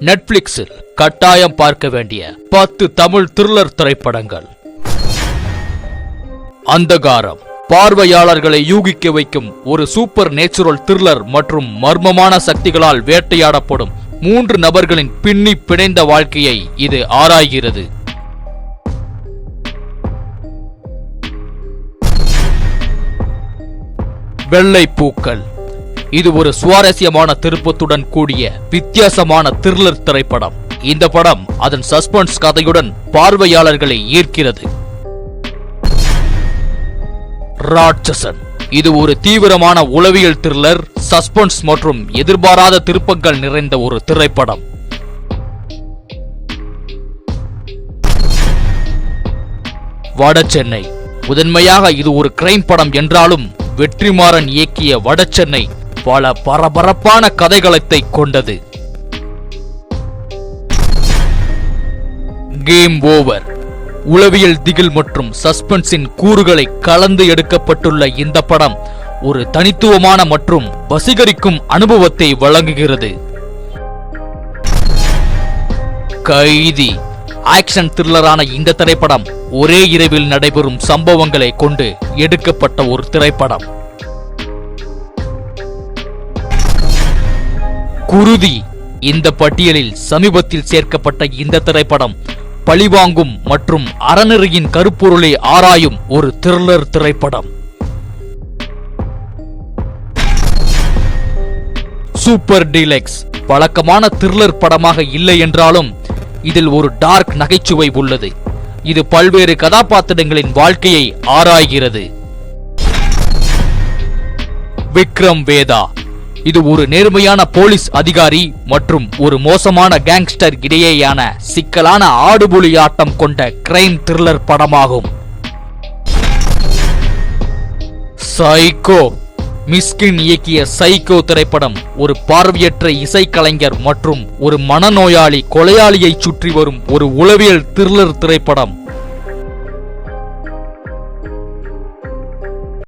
நெட்ஃபிளிக்ஸில் கட்டாயம் பார்க்க வேண்டிய பத்து தமிழ் த்ரில்லர் திரைப்படங்கள். அந்தகாரம். பார்வையாளர்களை யூகிக்க வைக்கும் ஒரு சூப்பர் நேச்சுரல் த்ரில்லர் மற்றும் மர்மமான சக்திகளால் வேட்டையாடப்படும் மூன்று நபர்களின் பின்னி பிணைந்த வாழ்க்கையை இது ஆராய்கிறது. வெள்ளை பூக்கள் இது ஒரு சுவாரஸ்யமான திருப்பத்துடன் கூடிய வித்தியாசமான த்ரில்லர் திரைப்படம். இந்த படம் அதன் சஸ்பென்ஸ் கதையுடன் பார்வையாளர்களை ஈர்க்கிறது. ராட்சசன். இது ஒரு தீவிரமான உளவியல் த்ரில்லர் சஸ்பென்ஸ் மற்றும் எதிர்பாராத திருப்பங்கள் நிறைந்த ஒரு திரைப்படம். வட சென்னை. முதன்மையாக இது ஒரு கிரைம் படம் என்றாலும் வெற்றிமாறன் இயக்கிய வடசென்னை பல பரபரப்பான கதைகளத்தை கொண்டது. கேம் ஓவர் உளவியல் திகில் மற்றும் சஸ்பென்ஸின் கூறுகளை கலந்து எடுக்கப்பட்டுள்ள இந்த படம் ஒரு தனித்துவமான மற்றும் வசீகரிக்கும் அனுபவத்தை வழங்குகிறது. கைதி. ஆக்ஷன் த்ரில்லரான இந்த திரைப்படம் ஒரே இரவில் நடைபெறும் சம்பவங்களை கொண்டு எடுக்கப்பட்ட ஒரு திரைப்படம். குருதி இந்த பட்டியலில் சமீபத்தில் சேர்க்கப்பட்ட இந்த திரைப்படம் பழிவாங்கும் மற்றும் அறநெறியின் கருப்பொருளை ஆராயும் ஒரு த்ரில்லர் திரைப்படம். சூப்பர் டீலக்ஸ் வழக்கமான த்ரில்லர் படமாக இல்லை என்றாலும் இதில் ஒரு டார்க் நகைச்சுவை உள்ளது. இது பல்வேறு கதாபாத்திரங்களின் வாழ்க்கையை ஆராய்கிறது. விக்ரம் வேதா. இது ஒரு நேர்மையான போலீஸ் அதிகாரி மற்றும் ஒரு மோசமான கேங்ஸ்டர் இடையேயான சிக்கலான ஆடுபுலி ஆட்டம் கொண்ட கிரைம் த்ரில்லர் படமாகும். சைக்கோ மிஸ்கின் இயக்கிய சைக்கோ திரைப்படம் ஒரு பார்வையற்ற இசைக்கலைஞர் மற்றும் ஒரு மனநோயாளி கொலையாளியை சுற்றி வரும் ஒரு உளவியல் த்ரில்லர் திரைப்படம்.